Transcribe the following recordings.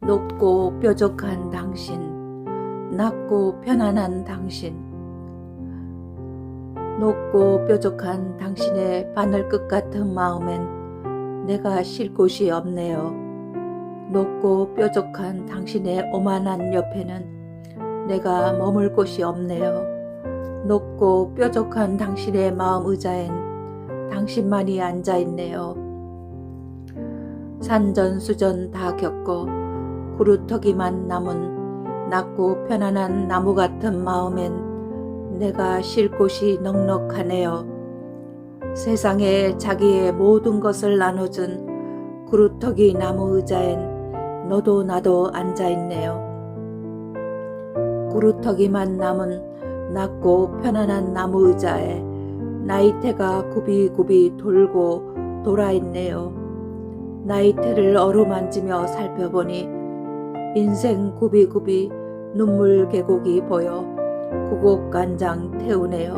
높고 뾰족한 당신, 낮고 편안한 당신. 높고 뾰족한 당신의 바늘끝 같은 마음엔 내가 쉴 곳이 없네요. 높고 뾰족한 당신의 오만한 옆에는 내가 머물 곳이 없네요. 높고 뾰족한 당신의 마음 의자엔 당신만이 앉아 있네요. 산전수전 다 겪고 구루터기만 남은 낮고 편안한 나무 같은 마음엔 내가 쉴 곳이 넉넉하네요. 세상에 자기의 모든 것을 나눠준 구루터기 나무 의자엔 너도 나도 앉아 있네요. 구루터기만 남은 낮고 편안한 나무 의자에 나이테가 굽이굽이 돌고 돌아 있네요. 나이테를 어루만지며 살펴보니 인생 굽이굽이 눈물 계곡이 보여 구곡간장 태우네요.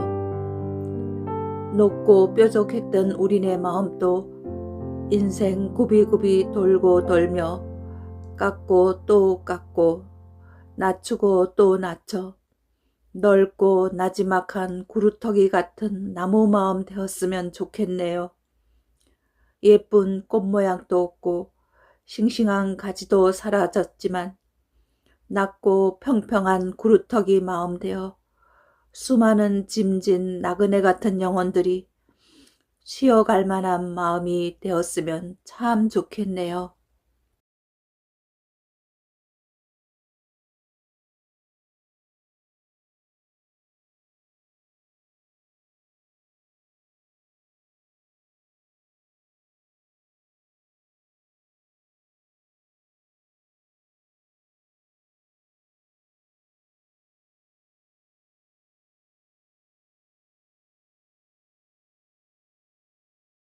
높고 뾰족했던 우리네 마음도 인생 굽이굽이 돌고 돌며 깎고 또 깎고 낮추고 또 낮춰 넓고 나지막한 구루터기 같은 나무 마음 되었으면 좋겠네요. 예쁜 꽃 모양도 없고 싱싱한 가지도 사라졌지만 낮고 평평한 구루터기 마음 되어 수많은 짐진 나그네 같은 영혼들이 쉬어갈 만한 마음이 되었으면 참 좋겠네요.